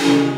อ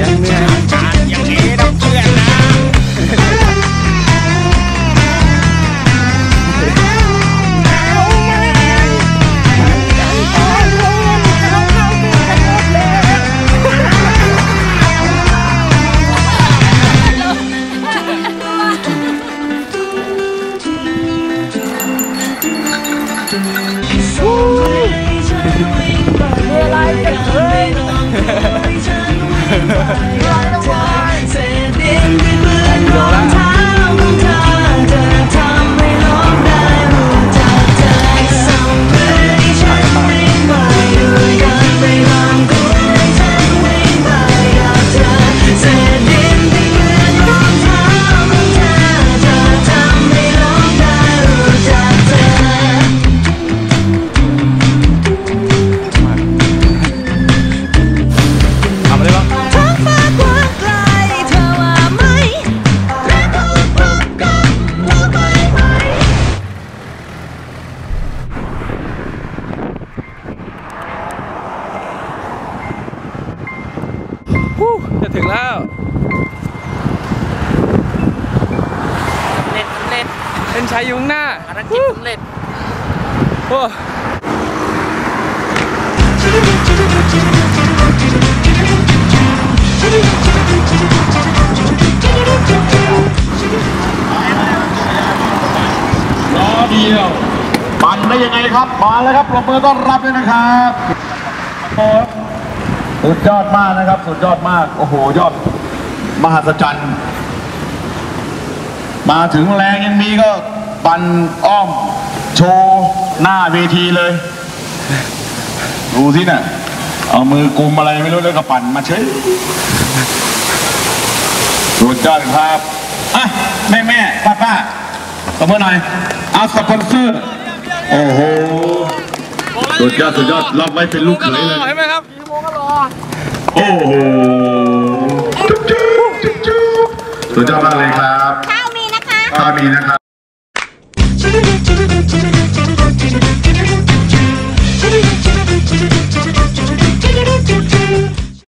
ยังเนี่ยผ่านอย่างนี้ต้องเพื่อนนะเวลาจะเฮ้ย ศ จะถึงแล้วเล่นเล่นเป็นชายอยุงหน้าภารกิจสำเร็จโอ้ล้อเดียวปั่นได้ยังไงครับ มาแล้วครับปรบมือต้อนรับด้วยนะครับโอ้ สุดยอดมากนะครับ สุดยอดมาก โอ้โห ยอดมหัศจรรย์ มาถึงแรงยังมีก็ปั่นอ้อม โชว์หน้าเวทีเลย ดูสิน่ะ เอามือกุมอะไรไม่รู้แล้วก็ปั่นมาเฉยสุดยอดครับอะแม่แม่ป้าป้าตบมือหน่อย เอาสปอนเซอร์ โอ้โห สุดยอด สุดยอดรับไว้เป็นลูกเขยเลยเห็นไหมครับ โอ้โหจุ๊บจุ๊บจุ๊บจุ๊สุดยอดมากเลยครับข้าวมีนะคะข้าวมีนะครับ